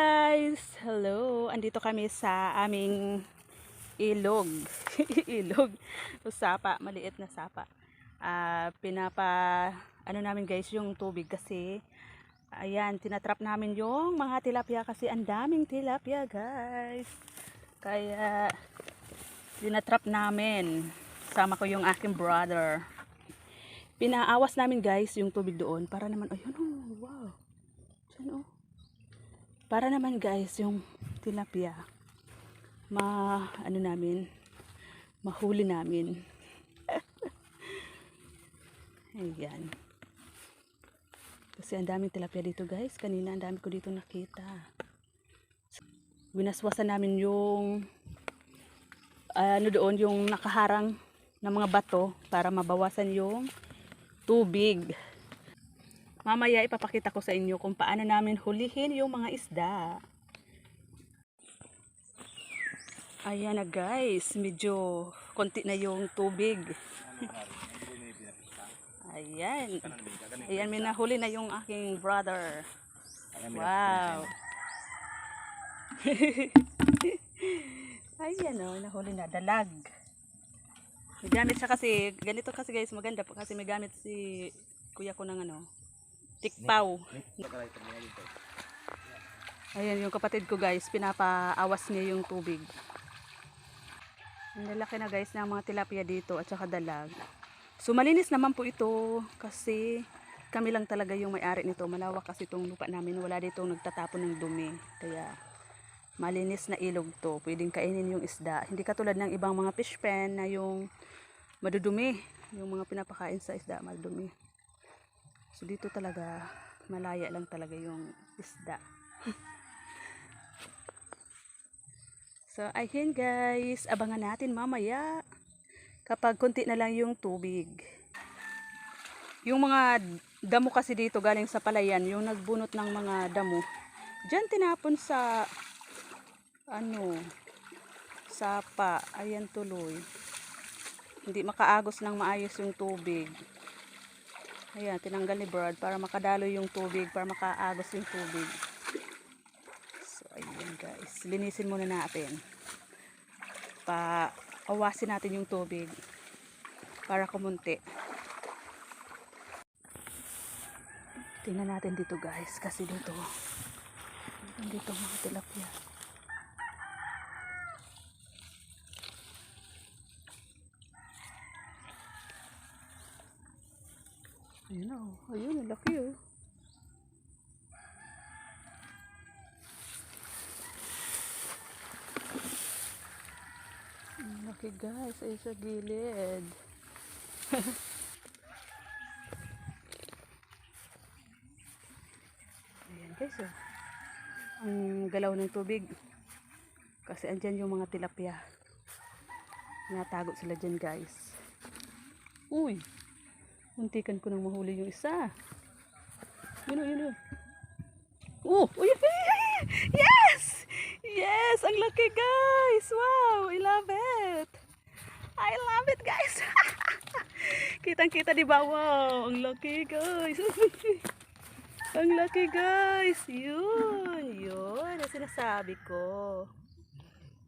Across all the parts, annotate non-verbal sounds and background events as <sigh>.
guys! Hello! Andito kami sa aming ilog. <laughs> ilog. O sapa, maliit na sapa. Ah, pinapa ano namin guys yung tubig kasi ayan, tinatrap namin yung mga tilapia kasi ang daming tilapia guys. Kaya tinatrap namin. Sama ko yung aking brother. Pinaawas namin guys yung tubig doon para naman, ayun oh, wow. Diyan oh. Para naman guys, yung tilapia, ma, ano namin, mahuli namin. <laughs> Ayan. Kasi ang daming tilapia dito guys. Kanina ang dami ko dito nakita. Winaswasan namin yung, ano doon, yung nakaharang ng mga bato para mabawasan yung tubig. Mamaya ipapakita ko sa inyo kung paano namin hulihin yung mga isda. Ayan na guys, medyo konti na yung tubig. <laughs> Ayan. Ayan, may nahuli na yung aking brother. Wow. <laughs> Ayan o, nahuli na. Dalag. May gamit siya kasi, ganito kasi guys, maganda po kasi may gamit si kuya ko ng ano, tikpaw. Ayan yung kapatid ko guys, pinapaawas niya yung tubig. Ang lalaki na guys ng mga tilapia dito at saka dalag. So malinis naman po ito kasi kami lang talaga yung may-ari nito. Malawak kasi itong lupa namin. Wala dito nagtatapon ng dumi. Kaya malinis na ilog to. Pwedeng kainin yung isda. Hindi katulad ng ibang mga fish pen na yung madudumi. Yung mga pinapakain sa isda madudumi. So dito talaga malaya lang talaga yung isda. so ayun guys, abangan natin mamaya kapag konti na lang yung tubig. Yung mga damo kasi dito galing sa palayan, yung nagbunot ng mga damo, diyan tinapon sa ano sapa, ayan tuloy. Hindi makaagos ng maayos yung tubig. Ayan, tinanggal ni Brad para makadalo yung tubig, para makaagos yung tubig. So, ayan guys. Linisin muna natin. Pa, awasin natin yung tubig para kumunti. Tingnan natin dito guys, kasi dito, dito mga tilapia. Ayun o. Ayun, laki o. Ang laki guys. Ay sa gilid. <laughs> Ayan guys o. Ang galaw ng tubig. Kasi andyan yung mga tilapia. Natago sila dyan guys. Uy! Muntikan ko nang mahuli yung isa. Yun o, yun o. Oh! Uy! Yes! Yes! Ang laki guys! Wow! I love it! I love it guys! <laughs> Kitang kita di ba? Wow! Ang laki guys! <laughs> ang laki guys! Yun! Yun! Ang sinasabi ko.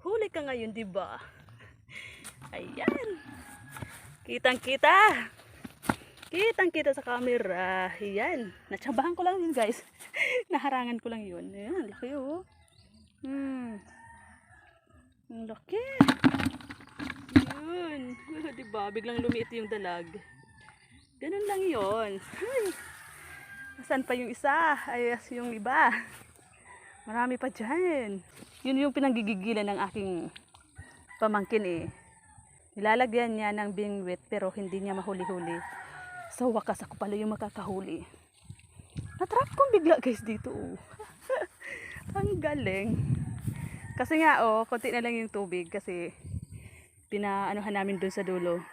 Huli ka ngayon di ba? Ayan! Kitang kita! Kitang kita sa camera. Yan. Natsabahan ko lang yun guys. <laughs> Naharangan ko lang yun. Ayan. Laki oh. Hmm. Ang laki. Yun. diba? Biglang lumiit yung dalag. Ganun lang yun. Ay. Nasaan pa yung isa? Ay, yung iba. Marami pa dyan. Yun yung pinanggigigilan ng aking pamangkin eh. Nilalagyan niya ng bingwit pero hindi niya mahuli-huli. Sa wakas ako pala yung makakahuli. Natrap kong bigla guys dito oh. <laughs> Ang galing. Kasi nga oh, konti na lang yung tubig kasi pinaanuhan namin dun sa dulo.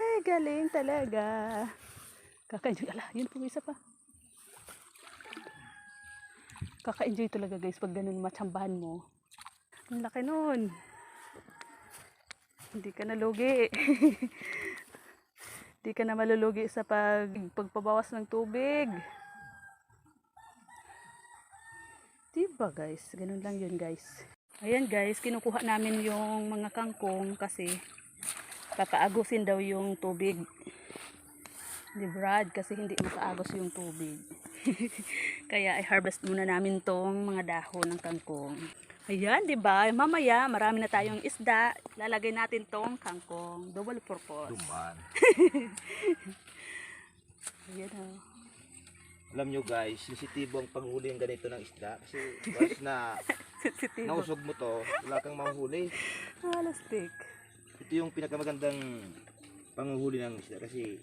Ay, galing talaga. Kaka-enjoy. Ala, yun po isa pa. Kaka-enjoy talaga guys pag ganun matsambahan mo. Ang laki nun. Hindi ka nalugi. <laughs> Hindi ka na malulugi sa pag, pagpabawas ng tubig. Diba? Guys? Ganun lang yun guys. Ayan guys, kinukuha namin yung mga kangkong kasi papaagusin daw yung tubig. Di Brad, kasi hindi makaagos yung tubig. <laughs> Kaya i-harvest muna namin tong mga dahon ng kangkong. Ayan, di ba? Mamaya, marami na tayong isda. Lalagay natin tong kangkong. Double purpose. Duman. <laughs> Ayan oh. Alam nyo guys, sensitibo ang panghuli ng ganito ng isda. Kasi once na <laughs> nausog mo to, wala kang mahuli. Plastic. Ito yung pinakamagandang panghuli ng isda kasi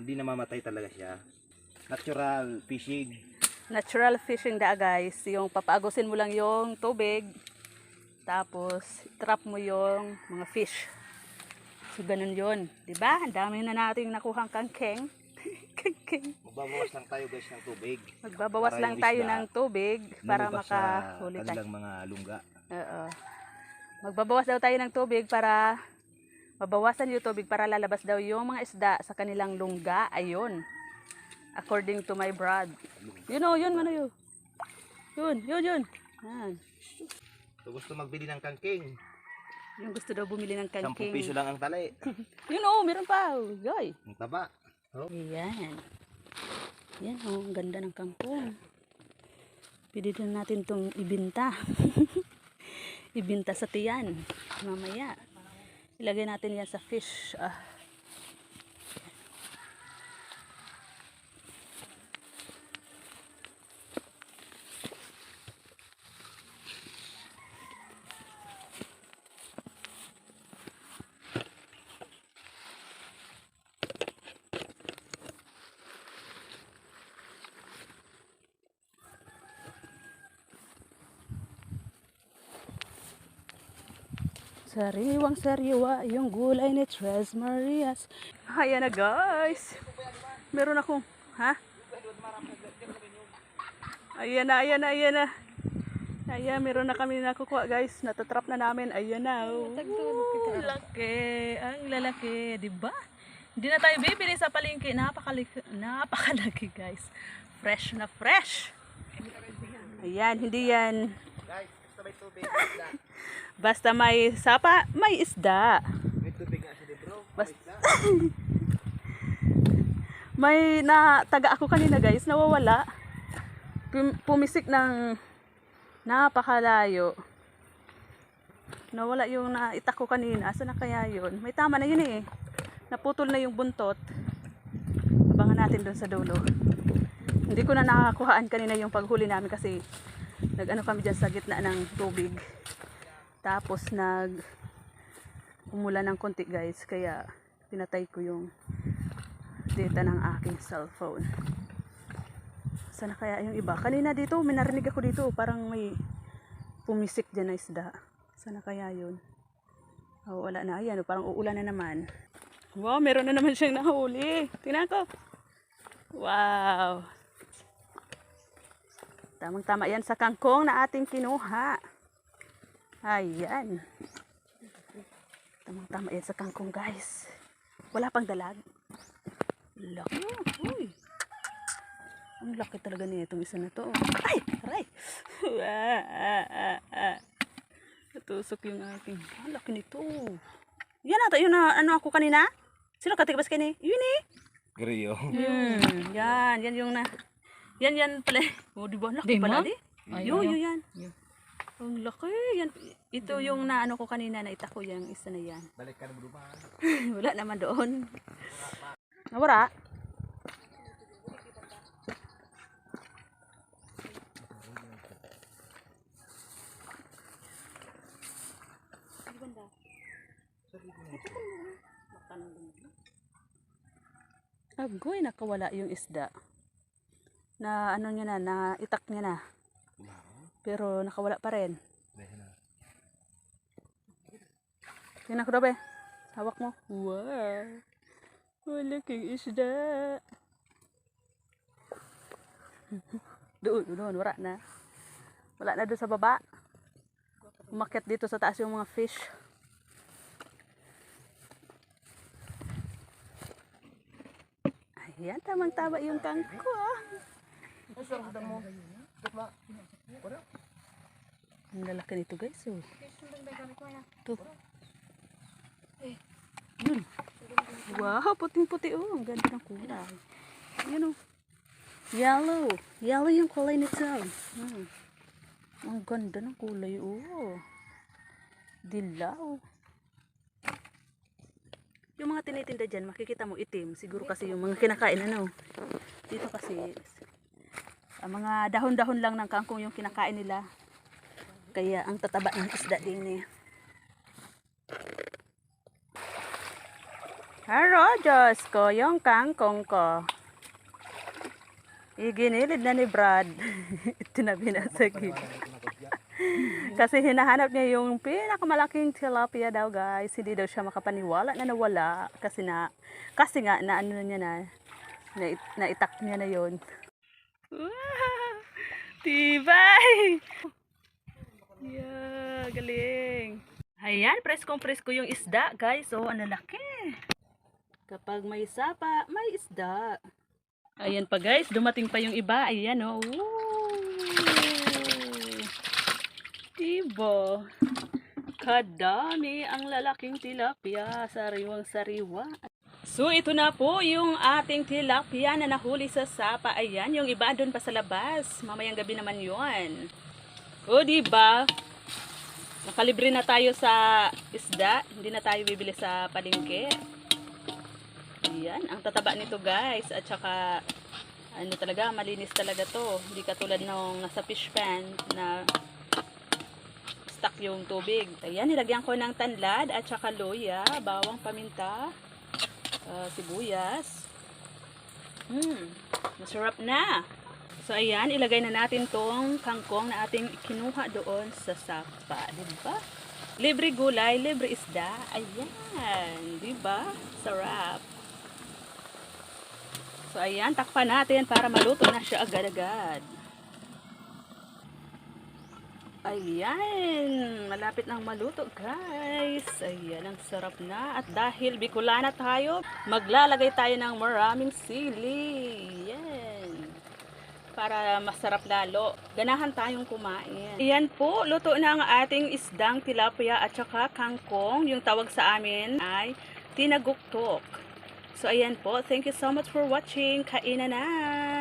hindi namamatay talaga siya. Natural fishing. Natural fishing da guys. Yung papaagusin mo lang yung tubig. Tapos, trap mo yung mga fish. So, ganun yun. Diba? Ang dami na nating nakuhang kangkeng. <laughs> kangkeng. Magbabawas lang tayo guys ng tubig. Magbabawas Para lang yung tayo ng tubig para makahuli tayo. kanilang mga lungga. Oo. Magbabawas daw tayo ng tubig para mabawasan yung tubig para lalabas daw yung mga isda sa kanilang lungga. Ayun. According to my brad. Yun o, yun, ano yun? Yun, yun, yun. Yan. So gusto magbili ng kangking, Yung gusto daw bumili ng 10 kangking. piso lang ang tali. <laughs> Yun o, meron pa. Yoy. Ang taba. Oh. Ayan. Yan o, ang ganda ng kangkong. Pwede din natin itong ibinta. <laughs> ibinta sa tiyan. Mamaya. Ilagay natin yan sa fish. Ah. Sariwang sariwa yung gulay ni Tres Marias. Ayan na guys. Meron akong, ha? Ayan na, ayan na, ayan na. Ayan, meron na kami nakukuha guys. Natatrap na namin. Ayan na. Oh. Ooh, laki. Ang lalaki. di ba? Hindi na tayo bibili sa palengke. Napakalaki, napakalaki guys. Fresh na fresh. Ayan, hindi yan Guys, gusto tubig isda. <laughs> Basta may sapa, may isda. May tubig nga siya bro. Bas- <laughs> May na taga ako kanina guys, nawawala. Pum- pumisik ng napakalayo. Nawala yung naitak ko kanina. Asa na kaya yun? May tama na yun eh. Naputol na yung buntot. Abangan natin doon sa dulo. Hindi ko na nakakuhaan kanina yung paghuli namin kasi nag-ano kami dyan sa gitna ng tubig. Tapos nag umulan ng konti guys. Kaya pinatay ko yung data ng aking cellphone. Sana kaya yung iba? Kanina dito, may narinig ako dito. Parang may pumisik dyan na isda. Sana kaya yun? Oh, wala na. Ayan, parang uulan na naman. Wow, meron na naman siyang nahuli. Tingnan ko. Wow. Tamang-tama yan sa kangkong na ating kinuha. Ayan. Tamang-tama yan sa kangkong, guys. Wala pang dalag. Laki. Uy. Ang laki talaga niya itong isa na to. Ay! Aray! Ah, ah, ah, ah. Natusok yung aking. Ang laki nito. Yan ata, yun na ano ako kanina. Sino katigabas kani? Yun eh. Griyo. Hmm, yan, yan yung na. Yan, yan pala. Oh, di ba? Laki pala di. Yo, yo, yan. Yo. Ang laki. Yan. Ito yung na ano ko kanina na itako yung isa na yan. Balik ka na mo <laughs> Wala naman doon. Nawara. Agoy, nakawala yung isda. Na ano niya na, na itak niya na. Pero nakawala pa rin. Tingnan ko daw be. Hawak mo. Wow. Wala kang isda. <laughs> doon, doon, wala na. Wala na doon sa baba. Umakyat dito sa taas yung mga fish. Ayan, tamang taba yung kangko. Ah. Ang lalaki nito guys. Oh. Ito. Yun. Wow, puting-puti. Oh, ang ganda ng kulay. Yun oh. Yellow. Yellow yung kulay nito. Hmm. Ang ganda ng kulay. Oh. Dilaw. Yung mga tinitinda dyan, makikita mo itim. Siguro kasi yung mga kinakain, ano. Dito kasi, ang mga dahon-dahon lang ng kangkong yung kinakain nila. Kaya ang tataba ng isda din eh. Haro, Diyos ko, yung kangkong ko. Iginilid na ni Brad. <laughs> Tinabi na sa. Kasi hinahanap niya yung pinakamalaking tilapia daw guys. Hindi daw siya makapaniwala na nawala. Kasi na, kasi nga na ano na niya na, na, naitak niya na yon. Wow! Tibay! Yeah, galing. Ayan, preskong presko yung isda guys. Oh, ang laki. Kapag may sapa, may isda. Ayan pa guys, dumating pa yung iba. Ayan oh. Woo! Diba? Kadami ang lalaking tilapia. Sariwang sariwa. So ito na po yung ating tilapia na nahuli sa sapa. Ayan, yung iba doon pa sa labas. Mamayang gabi naman yon. O diba? Nakalibre na tayo sa isda. Hindi na tayo bibili sa palengke. Ayan, ang tataba nito guys. At saka, ano talaga, malinis talaga to. Hindi katulad nung nasa fish pan na stuck yung tubig. Ayan, nilagyan ko ng tanlad at saka luya, bawang paminta, ah, sibuyas. Hmm, masarap na. So, ayan, ilagay na natin tong kangkong na ating kinuha doon sa sapa. Diba? Libre gulay, libre isda. Ayan, diba? Sarap. So, ayan, takpan natin para maluto na siya agad-agad. Ayan, malapit nang maluto guys. Ayan, ang sarap na. At dahil Bicolana tayo, maglalagay tayo ng maraming sili. Yan. Para masarap lalo. Ganahan tayong kumain. Ayan po, luto na ang ating isdang tilapia at saka kangkong. Yung tawag sa amin ay tinaguktok. So ayan po, thank you so much for watching. Kainan na!